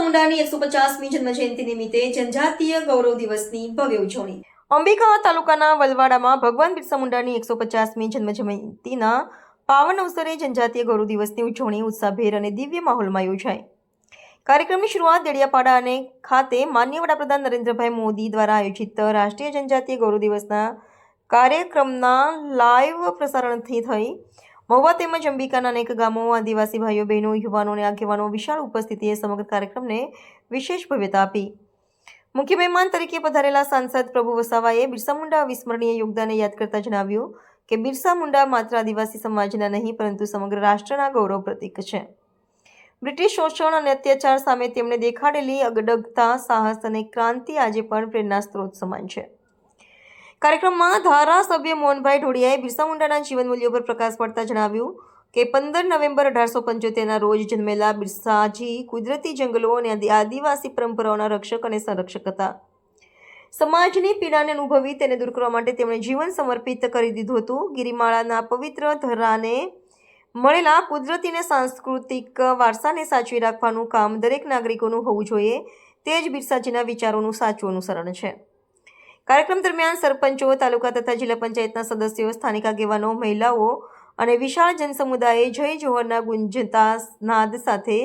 મુંડાની એકસો પચાસમી જન્મજયંતિ નિમિત્તે જનજાતીય ગૌરવ દિવસની ભવ્ય ઉજવણી. અંબિકા તાલુકાના વલવાડામાં ભગવાન બિરસા મુંડાની એકસો પચાસમી જન્મજયંતિના પાવન અવસરે જનજાતીય ગૌરવ દિવસની ઉજવણી ઉત્સાહભેર અને દિવ્ય માહોલમાં યોજાઈ. કાર્યક્રમની શરૂઆત દેડિયાપાડા અને ખાતે માન્ય વડાપ્રધાન નરેન્દ્રભાઈ મોદી દ્વારા આયોજિત રાષ્ટ્રીય જનજાતીય ગૌરવ દિવસના કાર્યક્રમના લાઈવ પ્રસારણથી થઈ મહુવા તેમજ અંબિકાના અનેક ગામો આદિવાસી ભાઈઓ, બહેનો, યુવાનો અને આગેવાનો વિશાળ ઉપસ્થિતિએ સમગ્ર કાર્યક્રમને વિશેષ ભવ્યતા આપી. મુખ્ય મહેમાન તરીકે પધારેલા સાંસદ પ્રભુ વસાવાએ બિરસા મુંડા અવિસ્મરણીય યોગદાનને યાદ કરતા જણાવ્યું કે બિરસા મુંડા માત્ર આદિવાસી સમાજના નહીં, પરંતુ સમગ્ર રાષ્ટ્રના ગૌરવ પ્રતીક છે. બ્રિટિશ શોષણ અને અત્યાચાર સામે તેમણે દેખાડેલી અગડગતા, સાહસ અને ક્રાંતિ આજે પણ પ્રેરણા સ્ત્રોત સમાન છે. કાર્યક્રમમાં ધારાસભ્ય મોહનભાઈ ઢોડિયાએ બિરસા મુંડાના જીવન મૂલ્યો પર પ્રકાશ પડતા જણાવ્યું કે પંદર નવેમ્બર અઢારસો પંચોતેરના રોજ જન્મેલા બિરસાજી કુદરતી જંગલો અને આદિવાસી પરંપરાઓના રક્ષક અને સંરક્ષક હતા. સમાજની પીડાને અનુભવી તેને દૂર કરવા માટે તેમણે જીવન સમર્પિત કરી દીધું હતું. ગિરિમાળાના પવિત્ર ધરાને મળેલા કુદરતી અને સાંસ્કૃતિક વારસાને સાચવી રાખવાનું કામ દરેક નાગરિકોનું હોવું જોઈએ. તે જ બિરસાજીના વિચારોનું સાચું અનુસરણ છે. કાર્યક્રમ દરમિયાન સરપંચો તાલુકા તથા જિલ્લા પંચાયતના સદસ્યો, સ્થાનિક આગેવાનો, મહિલાઓ અને વિશાળ જનસમુદાયે જય જોહરના ગુંજતા નાદ સાથે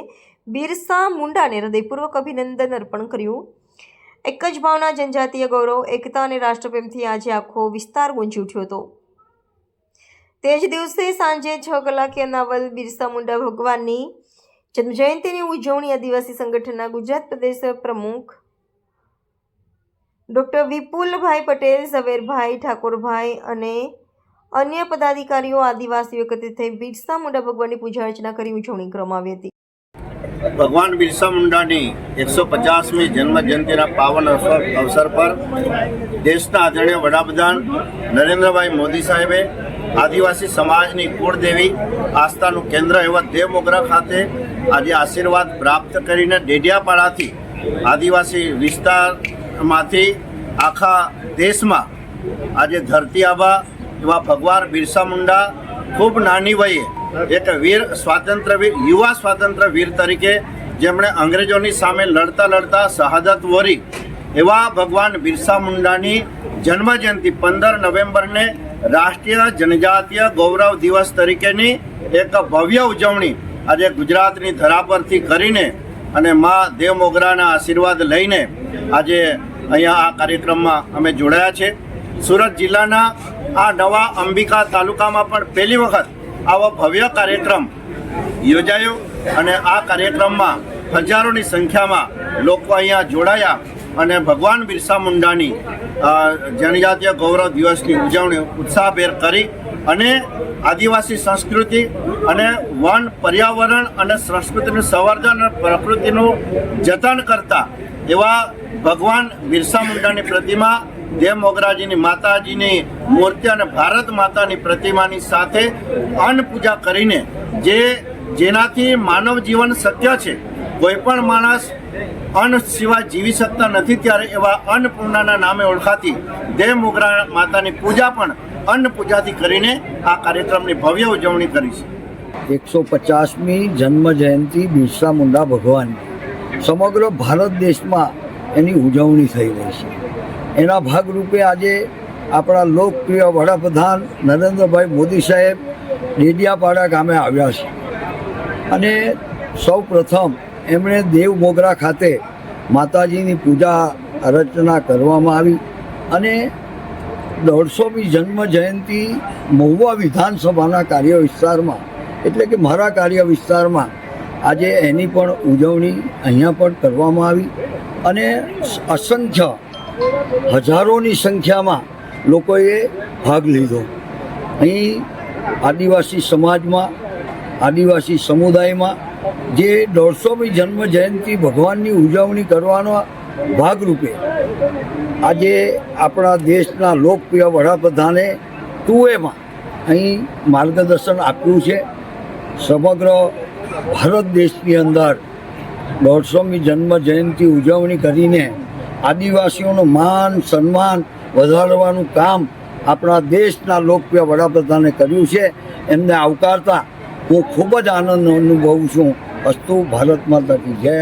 બિરસા મુંડાને હૃદયપૂર્વક અભિનંદન અર્પણ કર્યું. એક જ ભાવના જનજાતીય ગૌરવ, એકતા અને રાષ્ટ્રપ્રેમથી આજે આખો વિસ્તાર ગુંજી ઉઠ્યો હતો. તે જ દિવસે સાંજે છ કલાકે અનાવલ બિરસા મુંડા ભગવાનની જન્મજયંતિની ઉજવણી આદિવાસી સંગઠનના ગુજરાત પ્રદેશ પ્રમુખ ડૉક્ટર વિપુલભાઈ પટેલ, ઝવેરભાઈ ઠાકોરભાઈ અને અન્ય પદાધિકારીઓ આદિવાસીઓ એકત્રિત થઈ બિરસા મુંડા ભગવાનની પૂજા અર્ચના કરી ઉજવણી કરવામાં આવી હતી. ભગવાન બિરસા મુંડાની એકસો પચાસમી જન્મ જયંતિના પાવન અવસર પર દેશના આદરણીય વડાપ્રધાન નરેન્દ્રભાઈ મોદી સાહેબે આદિવાસી સમાજની કુળદેવી આસ્થાનું કેન્દ્ર એવા દેવમોગરા ખાતે આજે આશીર્વાદ પ્રાપ્ત કરીને ડેડિયાપાડાથી આદિવાસી વિસ્તારમાંથી આખા દેશમાં આજે ધરતી આબા એવા ભગવાન બિરસા મુંડા ખૂબ નાની વયે એક વીર સ્વાતંત્ર્ય યુવા સ્વાતંત્ર્ય વીર તરીકે જેમણે અંગ્રેજોની સામે લડતા લડતા શહાદત વરી એવા ભગવાન બિરસા મુંડાની જન્મજયંતિ પંદર નવેમ્બરને રાષ્ટ્રીય જનજાતીય ગૌરવ દિવસ તરીકેની એક ભવ્ય ઉજવણી આજે ગુજરાતની ધરા પરથી કરીને અને મા દેવ મોગરાના આશીર્વાદ લઈને આજે અહીંયા આ કાર્યક્રમમાં અમે જોડાયા છે. સુરત જિલ્લાના આ નવા અંબિકા તાલુકામાં પણ પહેલી વખત આવો ભવ્ય કાર્યક્રમ યોજાયો અને આ કાર્યક્રમમાં હજારોની સંખ્યામાં લોકો અહીંયા જોડાયા અને ભગવાન બિરસા મુંડાની જનજાતીય ગૌરવ દિવસની ઉજવણી ઉત્સાહભેર કરી અને આદિવાસી સંસ્કૃતિ અને વન પર્યાવરણ અને સંસ્કૃતિનું સંવર્ધન અને પ્રકૃતિનું જતન કરતા એવા ભગવાન બિરસા મુંડાની પ્રતિમા, દેવ મોગરાજીની માતાજીની મૂર્તિ અને ભારત માતાની પ્રતિમાની સાથે અન્ન પૂજા કરીને જે જેનાથી માનવ જીવન સત્ય છે, કોઈ પણ માણસ અન્ન સિવાય જીવી શકતા નથી ત્યારે એવા અન્નપૂર્ણાના નામે ઓળખાતી દેવ મોગરા માતાની પૂજા પણ અન્ન પૂજાથી કરીને આ કાર્યક્રમની ભવ્ય ઉજવણી કરી છે. એકસો પચાસમી જન્મ જયંતિ બિરસા મુંડા ભગવાન. સમગ્ર ભારત દેશમાં એની ઉજવણી થઈ રહી છે. એના ભાગરૂપે આજે આપણા લોકપ્રિય વડાપ્રધાન નરેન્દ્રભાઈ મોદી સાહેબ ડેડિયાપાડા ગામે આવ્યા છે. અને સૌ પ્રથમ એમણે દેવ મોગરા ખાતે માતાજીની પૂજા રચના કરવામાં આવી અને દોઢસોમી જન્મ જયંતિ મહુવા વિધાનસભાના કાર્ય વિસ્તારમાં એટલે કે મારા કાર્ય વિસ્તારમાં આજે એની પણ ઉજવણી અહીંયા પણ કરવામાં આવી અને અસંખ્ય હજારોની સંખ્યામાં લોકોએ ભાગ લીધો. અહીં આદિવાસી સમાજમાં, આદિવાસી સમુદાયમાં જે દોઢસોમી જન્મ જયંતિ ભગવાનની ઉજવણી કરવાના ભાગરૂપે આજે આપણા દેશના લોકપ્રિય વડાપ્રધાને ટુએમાં અહીં માર્ગદર્શન આપ્યું છે. સમગ્ર ભારત દેશની અંદર દોઢસોમી જન્મ જયંતિ ઉજવણી કરીને આદિવાસીઓનું માન, સન્માન વધારવાનું કામ આપણા દેશના લોકપ્રિય વડાપ્રધાને કર્યું છે. એમને આવકારતા હું ખૂબ જ આનંદ અનુભવું છું. અસ્તુ ભારત માતા કી જય.